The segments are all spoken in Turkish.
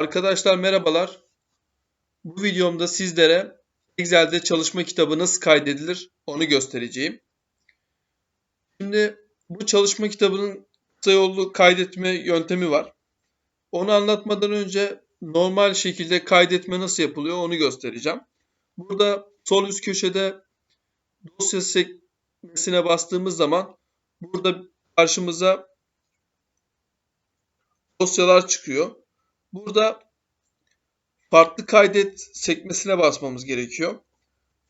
Arkadaşlar merhabalar. Bu videomda sizlere Excel'de çalışma kitabı nasıl kaydedilir onu göstereceğim. Şimdi bu çalışma kitabının kısa yollu kaydetme yöntemi var. Onu anlatmadan önce normal şekilde kaydetme nasıl yapılıyor onu göstereceğim. Burada sol üst köşede dosya sekmesine bastığımız zaman burada karşımıza dosyalar çıkıyor. Burada farklı kaydet sekmesine basmamız gerekiyor.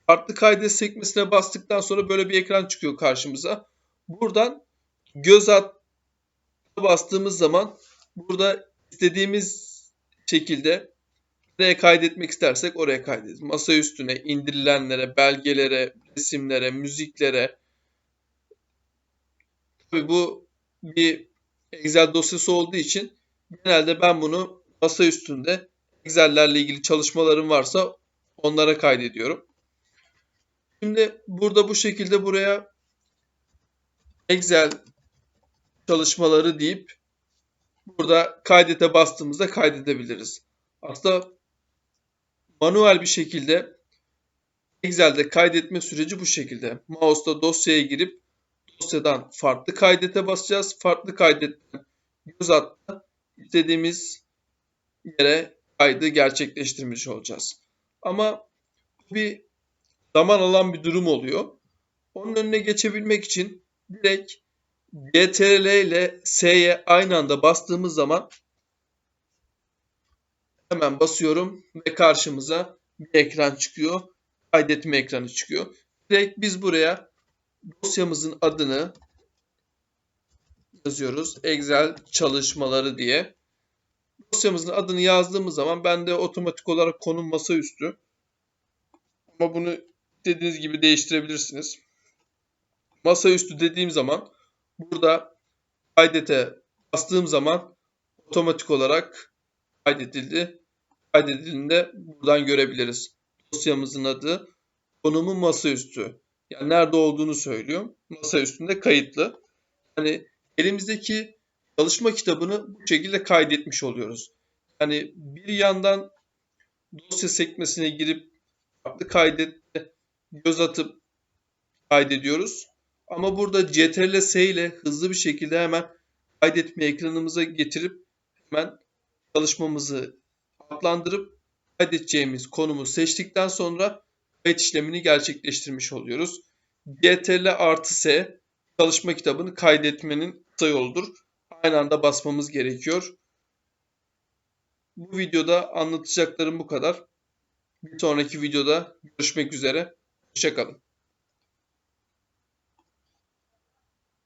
Farklı kaydet sekmesine bastıktan sonra böyle bir ekran çıkıyor karşımıza. Buradan göz at bastığımız zaman burada istediğimiz şekilde nereye kaydetmek istersek oraya kaydederiz. Masa üstüne, indirilenlere, belgelere, resimlere, müziklere. Tabii bu bir Excel dosyası olduğu için genelde ben bunu masa üstünde Excel'lerle ilgili çalışmalarım varsa onlara kaydediyorum. Şimdi burada bu şekilde buraya Excel çalışmaları deyip burada kaydete bastığımızda kaydedebiliriz. Aslında manuel bir şekilde Excel'de kaydetme süreci bu şekilde. Mouse'da dosyaya girip dosyadan farklı kaydete basacağız. Farklı kaydetten göz atla istediğimiz yere kaydı gerçekleştirmiş olacağız. Ama bir zaman alan bir durum oluyor. Onun önüne geçebilmek için direkt CTRL ile S'ye aynı anda bastığımız zaman hemen basıyorum ve karşımıza bir ekran çıkıyor. Kaydetme ekranı çıkıyor. Direkt biz buraya dosyamızın adını yazıyoruz. Excel çalışmaları diye. Dosyamızın adını yazdığımız zaman bende otomatik olarak konum masaüstü. Ama bunu istediğiniz gibi değiştirebilirsiniz. Masaüstü dediğim zaman burada kaydete bastığım zaman otomatik olarak kaydedildi. Kaydedildiğinde buradan görebiliriz. Dosyamızın adı konumu masaüstü. Yani nerede olduğunu söylüyor. Masa üstünde kayıtlı. Yani elimizdeki çalışma kitabını bu şekilde kaydetmiş oluyoruz. Yani bir yandan dosya sekmesine girip farklı kaydette göz atıp kaydediyoruz. Ama burada CTRL S ile hızlı bir şekilde hemen kaydetme ekranımıza getirip hemen çalışmamızı adlandırıp kaydedeceğimiz konumu seçtikten sonra kayıt işlemini gerçekleştirmiş oluyoruz. CTRL artı S çalışma kitabını kaydetmenin kısa yoludur. Aynı anda basmamız gerekiyor. Bu videoda anlatacaklarım bu kadar. Bir sonraki videoda görüşmek üzere. Hoşçakalın.